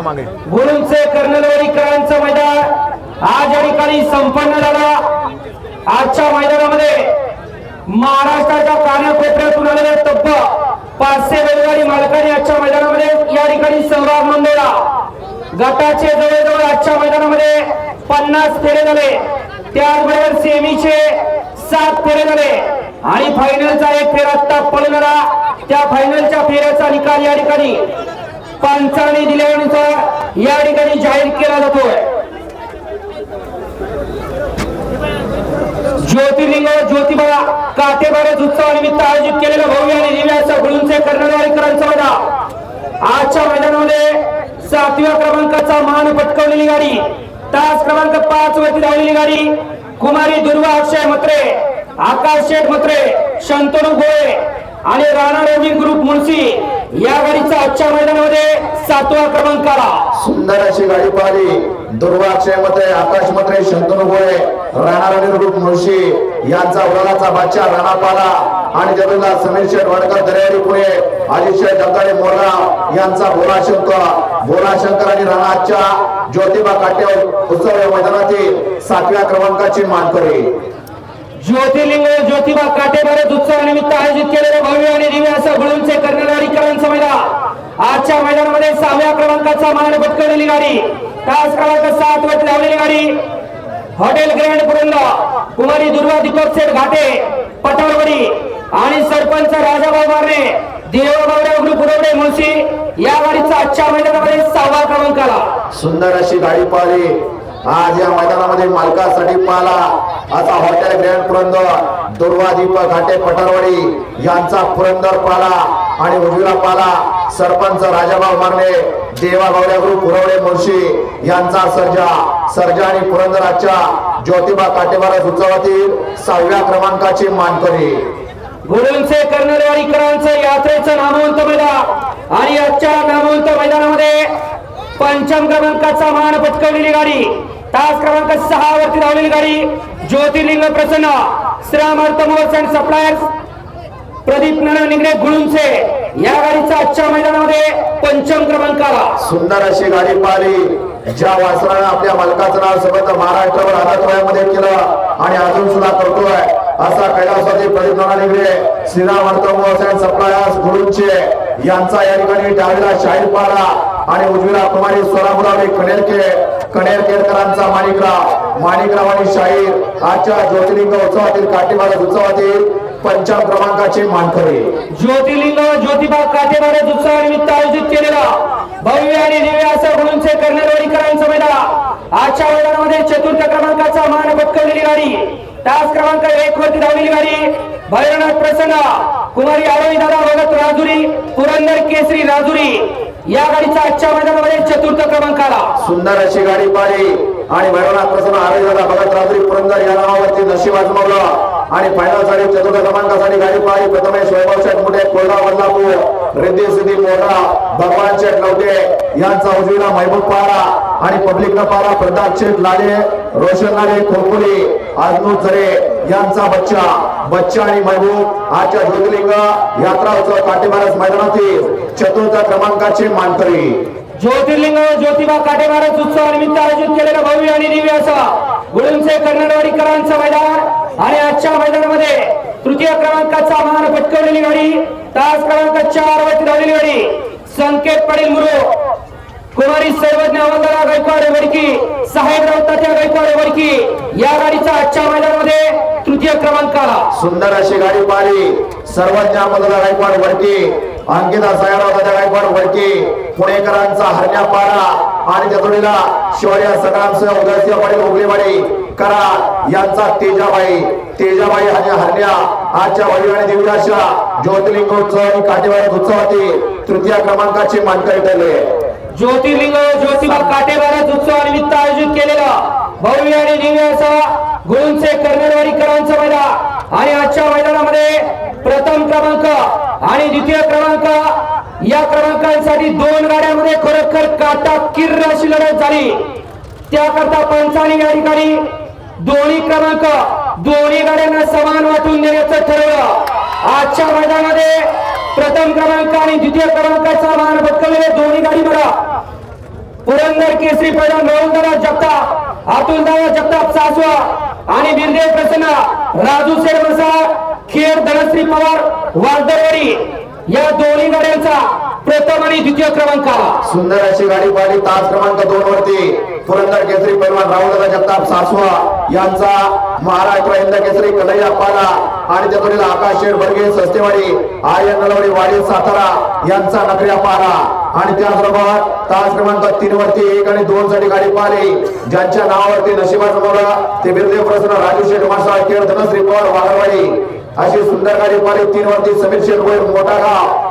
मागे. गुरुंचे कर्णलवाडीकरांचं मैदान आज या ठिकाणी संपन्न झाला. आजच्या मैदानामध्ये महाराष्ट्राच्या कानाकोपऱ्यातून आलेले तब्ब पाचशे बैलगाडी मालकाने आजच्या मैदानामध्ये या ठिकाणी सहभाग नोंदवला. गटाचे जवळजवळ आजच्या मैदानामध्ये पन्नास फेरे झाले. त्याचबरोबर सेमीचे सात फेरे झाले. आणि फायनलचा एक फेरा आत्ता पडणारा त्या फायनलच्या फेऱ्याचा निकाल या ठिकाणी पंचाने दिल्यानुसार या ठिकाणी जाहीर केला जातोय. ज्योतिर्लिंग ज्योतिबा काटेबारच उत्सवानिमित्त आयोजित केलेलं भव्य आणि दिव्य असं गुळूंचे कर्णधारीकरांचं मैदान आजच्या मैदानामध्ये सातव्या क्रमांकाचा मान पटकवलेली गाडी तास क्रमांक पाच वरती धावलेली गाडी कुमारी दुर्वा अक्षय मत्रे आकाश शेठ मत्रे शंतनू गोळे आणि राणा रोजिंग ग्रुप मुळशी या गाडीचा आजच्या मैदानामध्ये सातवा क्रमांक आला. सुंदर अशी गाडी पाहिली. दुर्वाक्षय मते आकाश मत्रे शंतनू गोळे राणा ग्रुप मुळशी यांचा उडालाचा बादशाह राणा पाला. आणि जमीनला समीर शेठ वडकर दर्यारी पुणे आदिशय जगदाळे मोरा यांचा भोला शंकर भोला शंकर आणि राणाच्या ज्योतिबा काटे उत्सव या मैदानातील सातव्या क्रमांकाची मानकरी. ज्योतिर्लिंग ज्योतिबा काटेबारच उत्सवानिमित्त आयोजित केलेलं भव्य आणि दिव्य असं गुळूंचे कर्णधारीकरांचं मैदान आजच्या मैदानामध्ये सहाव्या क्रमांकाचा मान पटकवलेली गाडी. तास क्रमांक सात वर लावलेली गाडी. हॉटेल ग्रँड पुरंदा कुमारी दुर्गा दीपक सेठ घाटे पठारवडी आणि सरपंच राजाभाऊ मारणे देवगावड्या ग्रुप पुरवडे मुळशी या गाडीचा आजच्या मैदानामध्ये सहावा क्रमांक आला. सुंदर अशी गाडी पाहिली आज या मैदानामध्ये मालकासाठी पाला. असा हॉटेल ग्रँड पुरंदर दुर्वा दीपक घाटे पठारवाडी यांचा पुरंदर पाला आणि उजवीला पाला. सरपंच राजाभाऊ मारले देवा गौऱ्या गुरु पुरवडे मुळशी यांचा सर्जा सर्जा आणि पुरंदराच्या ज्योतिबा काटेबारस उत्सवातील सहाव्या क्रमांकाची मानकरी. गुरुंचे कर्णधारीकरांचं यात्रेचं नामवंत मैदान आणि आजच्या नामवंत मैदानामध्ये पंचम क्रमांकाचा मान पटकवलेली गाडी तास क्रमांक सहा वरती धावलेली गाडी Jyotirling Prasanna Shriram earthmovers and suppliers Pradeep Narayan Nigade Gulunche या गाडीचा आजच्या मैदानामध्ये पंचम क्रमांक आला सुंदर अशी गाडी पाहिली. ज्या वासरानं आपल्या मालकाचं नाव सर्वत्र महाराष्ट्रावर आनंदमयामध्ये केलं आणि अजून सुद्धा करतोय. असा कैलासवादी प्रदीप नाना श्रीराम अर्थमोहन सप्लायर्स गुरुंचे. यांचा या ठिकाणी डावीला शाहीर पाडा आणि उजवीला कुमारी सोलापुरावे कणेरके. कणेरकेरकरांचा माणिकराव. माणिकराव आणि शाहीर आजच्या ज्योतिर्लिंग उत्सवातील काठीबाग उत्सवातील पंचम क्रमांकाची मानकरी. ज्योतिर्लिंग ज्योतिबा काटेबारच उत्सवानिमित्त आयोजित केलेला भव्य आणि दिव्य असं गुरुंचे कर्णधारीकरांचं मैदान. आजच्या मैदानामध्ये चतुर्थ क्रमांकाचा मान पटकवलेली गाडी. तास क्रमांक एक वरती धावलेली गाडी. भैरनाथ प्रसन्न कुमारी आरोही दादा भगत राजुरी पुरंदर केसरी राजुरी. या गाडीचा आजच्या मैदानामध्ये चतुर्थ क्रमांक आला. सुंदर अशी गाडी पाहिली आणि भैरवनाथ प्रसन्न आरोग्याला भगत रात्री पुरंदर या नावावरती नशीब आजमावलं. आणि फायनलसाठी चतुर्थ क्रमांकासाठी गाडी पाहिली. प्रथमेश वैभव शेठ मोठे कोल्हा बदलापूर रिद्धी सिद्धी मोठा भगवान शेठ नवटे यांचा उजवीला महबूब पारा आणि पब्लिक न पारा प्रताप शेठ लाडे रोशन लाडे खोकुली आजनू झरे यांचा बच्चा. बच्चा आणि महबूब आजच्या ज्योतिर्लिंग यात्रा उत्सव काटेमारस मैदानातील चतुर्थ क्रमांकाचे मानकरी. ज्योतिर्लिंग ज्योतिबा काटे महाराज उत्सवानिमित्त आयोजित केलेला भव्य आणि दिव्य असा गुळूंचे कर्णधारीकरांचं मैदान. आणि आजच्या मैदानामध्ये तृतीय क्रमांकाचा मान पटकवलेली गाडी तास क्रमांक चार वरती धावलेली गाडी संकेत पडेल मुरो कुमारी सर्वज्ञ वंदना गायकवाड वडकी साहेबराव तात्या गायकवाड वडकी या गाडीचा आजच्या मैदानामध्ये तृतीय क्रमांक. आला सुंदर अशी गाडी पाहिली. सर्वज्ञ मधला गायकवाड वडकी अंकिता साहेबराव तात्या गायकवाड वडकी पुणेकरांचा हरण्या पारा आणि त्या जोडीला शिवर्या सगळ्यांसह उदयसिंह पाटील उगलेवाडी करा यांचा तेजाबाई. तेजाबाई आणि हरण्या आजच्या वडील आणि देवीराशा ज्योतिर्लिंगोत्सव आणि काटेवाडी उत्सवातील तृतीय क्रमांकाची मानकरी ठरले ज्योतिर्लिंग ज्योतिबा काटेबारच उत्सवानिमित्त आयोजित केलेला भव्य आणि दिव्य असा गुरुंचे कर्णधारीकरांचं मैदान. आणि आजच्या मैदानामध्ये प्रथम क्रमांक आणि द्वितीय क्रमांक या क्रमांकांसाठी दोन गाड्यांमध्ये खरोखर काटा किर्र अशी लढत झाली. त्याकरता पंचानी या ठिकाणी दोन्ही क्रमांक दोन्ही गाड्यांना समान वाटून देण्याचं ठरवलं. आजच्या मैदानामध्ये प्रथम क्रमांक आणि द्वितीय क्रमांकाचा मान पटकवलेले दोन्ही गाडी बघा. पुरंदर केसरी पैदा राहुलदादा जगताप अतुलदारा जगताप सासवा आणि बिरदेव प्रसन्न राजू शेठ मसाळ खेड धनश्री पवार वारदरवाडी या दोन्ही गाड्यांचा प्रथम आणि द्वितीय क्रमांक. सुंदर अशी गाडी पाहिली तास क्रमांक दोन वरती. पुरंदर केसरी पैलवान राहुल जगताप सासवा यांचा महाराष्ट्र हिंद केसरी कन्हैया पाला आणि त्यातून आकाश शेठ बर्गे सस्तेवाडी आर्यन नलवडी वाडी सातारा यांचा नकऱ्या पाला. आणि त्याचबरोबर तास क्रमांक तीन वरती एक आणि दोन साठी गाडी पाहिली ज्यांच्या नावावरती नशिबाचं मोला ते बिरदेव प्रसन्न राजू शेठ मासा खेळ धनश्री पवार वाघरवाडी. अशी सुंदर गाडी पाहिली तीन वरती समीर शेठ मोठा गाव.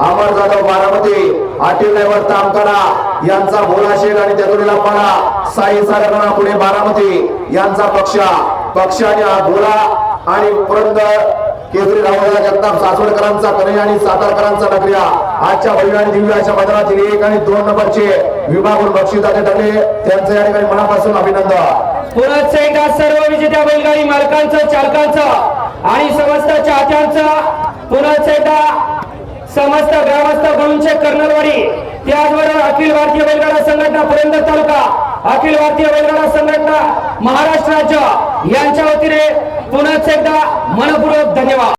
अमर जाधव बारामती आटील ड्रायव्हर तामकडा यांचा भोला शेठ आणि त्यातुरीला पाडा साई सारगणा पुणे बारामती यांचा पक्ष पक्षाने भोला आणि पुरंदर केसरी रावला जगताप सासवडकरांचा कन्हैया आणि सातारकरांचा नगरिया आजच्या भव्य आणि दिव्य अशा मैदानातील एक आणि दोन नंबरचे विभागून बक्षिसाचे ठरले त्यांचे या ठिकाणी मनापासून अभिनंदन. पुनश्च एकदा सर्व विजेत्या बैलगाडी मालकांचं चालकांचं आणि समस्त चाहत्यांचं. पुनश्च एकदा समस्त ग्रामस्थ गणूंचे कर्नलवाडी त्याचबरोबर अखिल भारतीय बैलगाडा संघटना पुरंदर तालुका अखिल भारतीय बैलगाडा संघटना महाराष्ट्र राज्य यांच्या वतीने पुन्हा एकदा मनपूर्वक धन्यवाद.